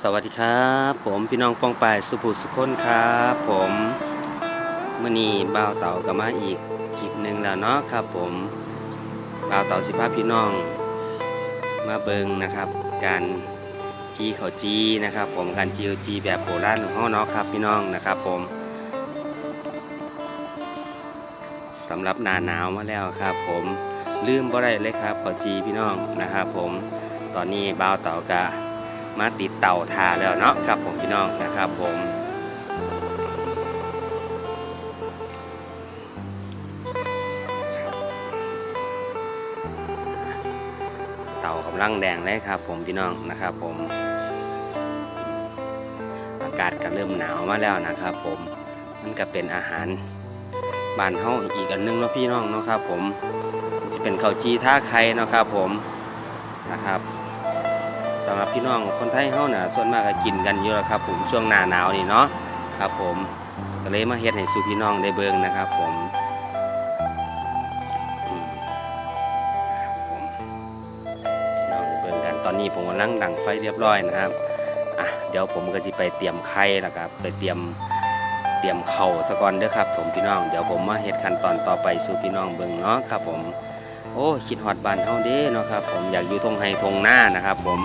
สวัสดีครับ ผมพี่น้องปองปายสุภูสุคนครับ ผมมื่อนี้บ่าวเต่ากับมาอีกคลิปหนึ่งแล้วเนาะครับผมบ่าวเต่าสิพาพพี่น้อง มาเบิงนะครับ การจีเขาจีนะครับ ผมการจีจีแบบโบราณของเขาเนาะครับพี่น้องนะครับ ผมสำหรับหนาหนาวมาแล้วครับ ผมลืมบ่ได้เลยครับขาจีพี่น้องนะครับ ผมตอนนี้บ่าวเต่ากะ มาติดเต่าทาแล้วเนาะครับผมพี่น้องนะครับผมเต่ากำลังแดงเลยครับผมพี่น้องนะครับผม อากาศก็เริ่มหนาวมาแล้วนะครับผมมันก็เป็นอาหารบ้านเฮาอีกอันหนึงเนาะพี่น้องเนาะครับผมจะเป็นข้าวจีท่าไข่เนาะครับผมนะครับ สำหรับพี่น้องคนไทยเฮาน่ะส่วนมากก็กินกันอยู่แล้วครับ ผมช่วงหน้าหนาวนี่เนาะครับผมก็เลยมาเฮ็ดให้สู่พี่น้องได้เบิ่งนะครับ ผมอืมนะครับผมพี่น้องเบิ่งกันตอนนี้ผมกำลังดังไฟเรียบร้อยนะครับอะเดี๋ยวผมก็สิไปเตรียมไข่แล้วครับไปเตรียมเตรียมเข่าวซะก่อนเด้อครับ ผมพี่น้องเดี๋ยวผมมาเฮ็ดขั้นตอนต่อไปสู่พี่น้องเบิ่งเนาะครับ ผมโอ้คิดฮอดบ้านเฮาเด้เนาะครับ ผมอยากอยู่ทงไฮทงหน้านะครับ ผม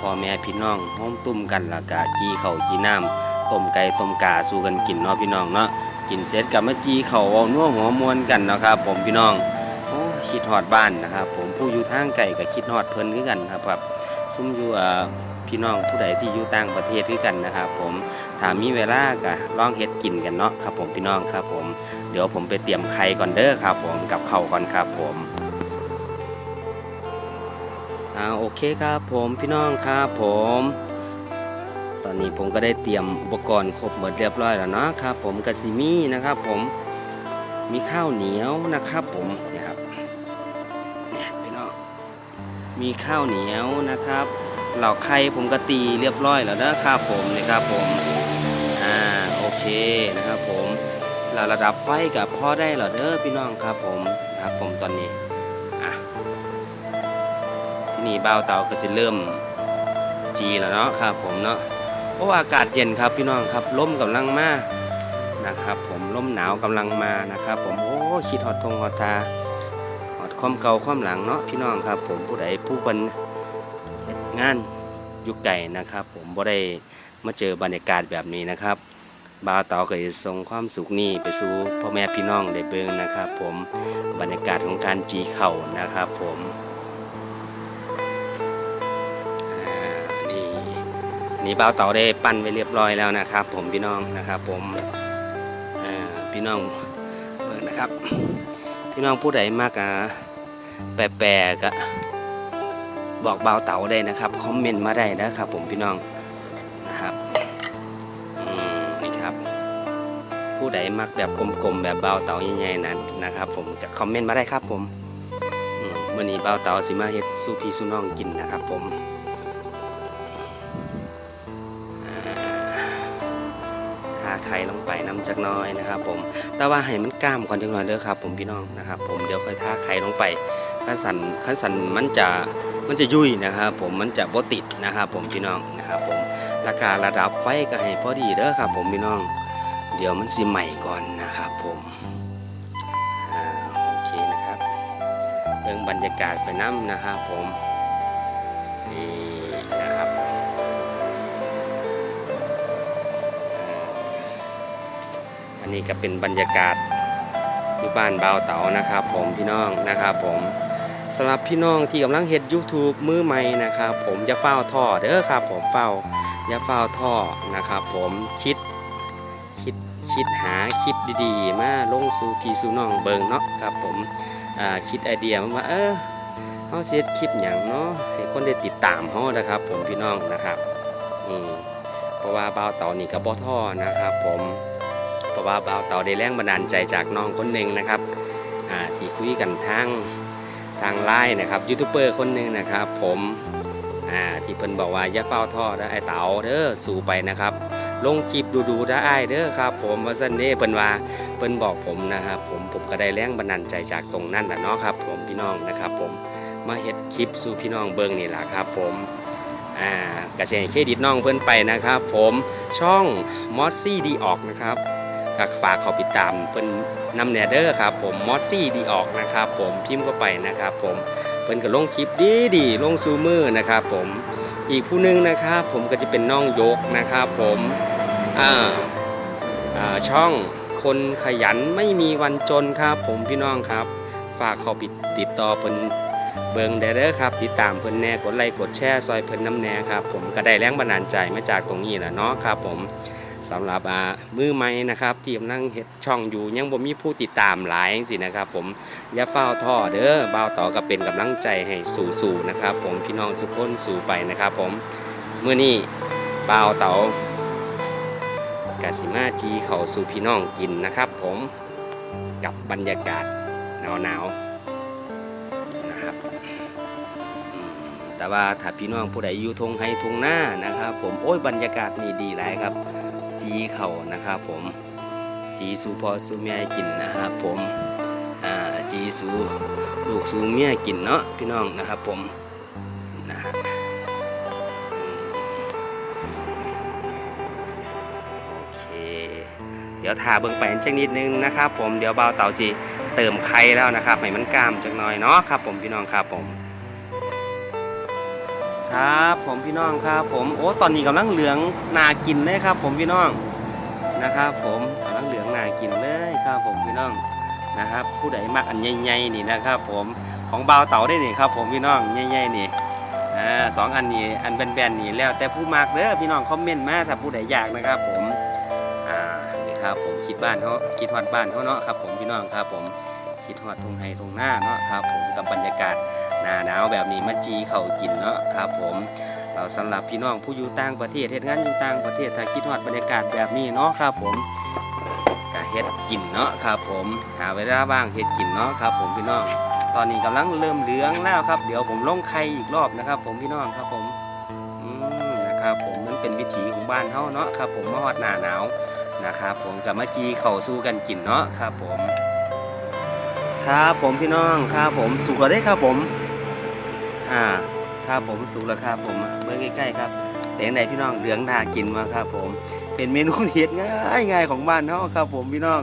พ่อแม่พี่น้องห้อมตุ้มกันและกะจีเข่าจีน้ำต้มไก่ต้มกาสู่กันกินเนาะพี่น้องเนาะกินเสร็จกับมาจีเข่าเอานัวหัวมวนกันนะครับ ผมพี่น้องโอ้คิดฮอดบ้านนะครับ ผมผู้อยู่ทางไก่ก็คิดฮอดเพลินคือกันครับครับซุ่มอยู่อ่อพี่น้องผู้ใดที่อยู่ต่างประเทศคือกันนะครับผมถามมีเวลาก็ลองเฮ็ดกินกันเนาะครับผมพี่น้องครับผม เดี๋ยวผมไปเตรียมไข่ก่อนเด้อครับผมกับเข้าก่อนครับผม อ่าโอเคครับผมพี่น้องครับผม ตอนนี้ผมก็ได้เตรียมอุปกรณ์ครบหมดเรียบร้อยแล้วนะครับผมกระซิมีนะครับผมมีข้าวเหนียวนะครับผมเนี่ยครับเนี่ยพี่น้องมีข้าวเหนียวนะครับเหล่าไข่ผมก็ตีเรียบร้อยแล้วนะครับผมนี่ครับผมอ่าโอเคนะครับผมเราระดับไฟกับพอได้เหรอเด้อพี่น้องครับผมนะครับผมตอนนี้อะ นี่บ่าวเตาก็จะเริ่มจีแล้วเนาะครับผมเนาะเพราะว่าอากาศเย็นครับพี่น้องครับลมกำลังมานะครับผมลมหนาวกำลังมานะครับ ผมโอ้คิดฮอดทงฮอดทาฮอดความเก่าความหลังเนาะพี่น้องครับ ผมผู้ใดผู้เป็นงานยู่ไก่นะครับ ผมบ่ได้มาเจอบรรยากาศแบบนี้นะครับบาวเตาก็จะส่งความสุขนี้ไปสู่พ่อแม่พี่น้องได้เบิ่งนะครับ ผมบรรยากาศของการจีเข่านะครับ ผม นี่เบาเต่าได้ปั้นไว้เรียบร้อยแล้วนะครับ ผมพี่น้องนะครับ ผมพี่น้องเบิ่งนะครับ พี่น้องผู้ใดมากอะแปลกๆก็บอกเบาเต่าได้นะครับคอมเมนต์มาได้นะครับ ผมพี่น้องนะครับนี่ครับ ผู้ใดมักแบบกลมๆแบบเบาเต่าใหญ่ๆนั้นนะครับ ผมจะคอมเมนต์มาได้ครับ ผมอืมมื่อนี้เบาเต่าสิมาเฮ็ดสู้พี่สู้น้องกินนะครับ ผม ไข่ลงไปน้ำจักน้อยนะครับ ผม แต่ว่าให้มันกล้ามก่อนจังหน่อยเด้อครับ ผมพี่น้องนะครับ ผมเดี๋ยวค่อยทาไข่ลงไปขั้นสันขั้นสันมันจะมันจะยุ่ยนะครับ ผมมันจะบ่ติดนะครับผมพี่น้องนะครับ ผมราคาระดับไฟก็ให้พอดีเด้อครับ ผมพี่น้อง เดี๋ยวมันสิใหม่ก่อนนะครับ ผมโอเคนะครับเรื่องบรรยากาศไปน้ำนะครับผมนี่ อันนี้ก็เป็นบรรยากาศอยู่บ้านเบาเต๋านะครับ ผมพี่น้องนะครับ ผมสำหรับพี่น้องที่กำลังเฮ็ด YouTube มือใหม่นะครับ ผมจะเฝ้าท่อเด้อครับ ผมเฝ้าอย่าเฝ้าท่อนะครับ ผมคิดคิดคิดหาคลิปดีๆ มาลงสู่พี่สู่น้องเบิงเนาะครับ ผมคิดไอเดียมาว่าเออเฮาเฮ็ดคลิปหยังเนาะให้คนได้ติดตามเฮานะครับ ผมพี่น้องนะครับอืมเพราะว่าเบาเต๋านี่ก็บ่ท่อนะครับ ผม เพราะว่าบ่าวเต่าได้แรงบันดาลใจจากน้องคนหนึ่งนะครับที่คุยกันทางทางไลน์นะครับยูทูบเบอร์คนหนึ่งนะครับ ผมที่เพิ่นบอกว่าอย่าเฝ้าท่อนะไอ้เต๋าเด้อสู่ไปนะครับ ลงคลิปดูๆได้ไอ้เด้อครับ ผมว่าซั่นเด้เพิ่นว่าเพิ่นบอกผมนะครับผมผมก็ได้แรงบันดาลใจจากตรงนั้นแหละเนาะครับ ผมพี่น้องนะครับ ผมมาเฮ็ดคลิปสู่พี่น้องเบิ่งนี่แหละครับ ผมอ่าก็สิให้เครดิตน้องเพิ่นไปนะครับ ผมช่องมอสซี่ดีออกนะครับ ก็ฝากเขาติดตามเพิ่นนำแนเดอร์ครับผมมอสซี่ดีออกนะครับผมพิมพ์เข้าไปนะครับผมเพิ่นก็ลงคลิปดีดีลงซูมือนะครับผมอีกผู้หนึงนะครับผมก็จะเป็นน้องยกนะครับผมอ่าอ่าช่องคนขยันไม่มีวันจนครับผมพี่น้องครับ ฝากเขาปิดติดต่อเพิ่นเบิงได้เด้อครับติดตามเพิ่นแน่กดไลค์กดแชร์ซอยเพิ่นน้ำแน่ครับผมก็ได้แรงบันดาลใจมาจากตรงนี้แหละเนาะครับผม สำหรับมือใหม่นะครับที่กำลังเฮ็ดช่องอยู่ยังบ่มีผู้ติดตามหลายจังซี่นะครับผมอย่าเฝ้าท้อเด้อบ่าวต่อก็เป็นกำลังใจให้สู่ๆนะครับ ผมพี่น้องสุขคนสู่ไปนะครับ ผมเมื้อนี้บ่าวเต๋ากาสิมาจีเขาสู่พี่น้องกินนะครับ ผมกับบรรยากาศหนาวๆนะครับแต่ว่าถ้าพี่น้องผู้ใดอยู่ทงไฮทงหน้านะครับ ผมโอ้ยบรรยากาศนี่ดีหลายครับ จีเขานะครับผมจีสูพอสูเมียกินนะครับผมอ่าจีสูลูกสูเมียกินเนาะพี่น้องนะครับผมนะโอเคเดี๋ยวทาเบิ่งไปจังนิดนึงนะครับ ผมเดี๋ยวเบาเต่าจีเติมไข่แล้วนะครับให้มันกล้ามจักหน่อยเนาะครับ ผมพี่น้องครับผม ครับผมพี่น้องครับผมโอ้ตอนนี้กำลังเหลืองนากินเลยครับ ผมพี่น้องนะครับ ผมกำลังเหลืองนากินเลยครับผมพี่น้องนะครับ ผู้ใดมักอันใหญ่ๆนี่นะครับ ผมของเบาเต๋าได้นี่ครับ ผมพี่น้องใหญ่ๆนี่อ่าสองอันนี้อันแบนๆนี่แล้วแต่ผู้มักเด้อพี่น้องคอมเมนต์มาถ้าผู้ใดอยากนะครับ ผมอ่านี่ครับผมคิดบ้านเขาคิดฮอดบ้านเขาเนาะครับ ผมพี่น้องครับผม คิดฮอดทงไฮทงหน้าเนาะครับผมกับบรรยากาศหน้าหนาวแบบนี้มาจีเขากินเนาะครับผมเราสำหรับพี่น้องผู้อยู่ต่างประเทศเฮ็ดงานอยู่ต่างประเทศถ้าคิดฮอดบรรยากาศแบบนี้เนาะครับผมก็เฮ็ดกินเนาะครับผมหาเวลาว่างเฮ็ดกินเนาะครับผมพี่น้อง ตอนนี้กำลังเริ่มเหลืองแล้วครับ เดี๋ยวผมลงไข่อีกรอบนะครับ ผมพี่น้องครับผมนะครับผมมันเป็นวิถีของบ้านเฮาเนาะครับผมมาฮอดหน้าหนาวนะครับผมกับเมาจีเข้าสู้กันกินเนาะครับผม ครับผมพี่น้องครับผมสุกแล้วได้ครับผม อ่าครับผมสุกแล้วครับผมเมื่อใกล้ๆครับเป็นยังไงพี่น้องเหลืองน่ากินมากครับผม เป็นเมนูเฮ็ดง่ายง่ายๆของบ้านเฮาะครับผมพี่น้อง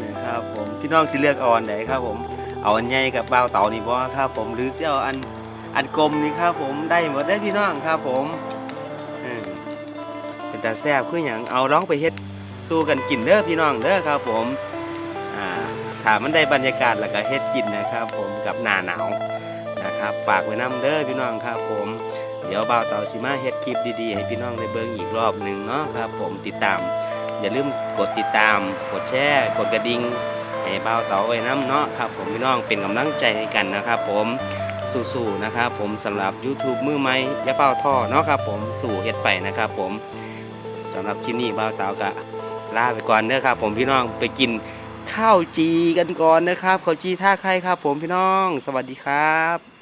นี่ครับผมพี่น้องสิเลือกเอาอันไหนครับผมเอาอันใหญ่กับเบาเต่านี่บ่ครับผมหรือสิเอาอันอันกลมนี่ครับผมได้หมดได้พี่น้องครับผมเป็นตาแซ่บคือหยังเอาร้องไปเฮ็ดสู้กันกินเด้อพี่น้องเด้อครับผม ถ้ามันได้บรรยากาศแล้วก็เฮ็ดกินนะครับ ผมกับหน้าหนาวนะครับฝากไว้น้ำเด้อพี่น้องครับ ผมเดี๋ยวบ่าวเต่าสิมาเฮ็ดคลิปดีๆ ให้พี่น้องได้เบิ่งอีกรอบหนึ่งเนาะครับ ผมติดตาม อย่าลืมกดติดตาม กดแชร์กดกระดิ่งให้บ่าวเต่าไว้น้ำเนาะครับ ผมพี่น้องเป็นกำลังใจให้กันนะครับ ผมสู้ๆนะครับ ผมสำหรับ YouTube มือใหม่ยาเฝ้าท่อเนาะครับ ผมสู่เฮ็ดไปนะครับ ผมสำหรับคลิปนี้บ่าวเต่าก็ลาไปก่อนเด้อครับ ผมพี่น้องไปกิน ข้าวจีกันก่อนนะครับข้าวจีท่าไข่ครับ ผมพี่น้อง สวัสดีครับ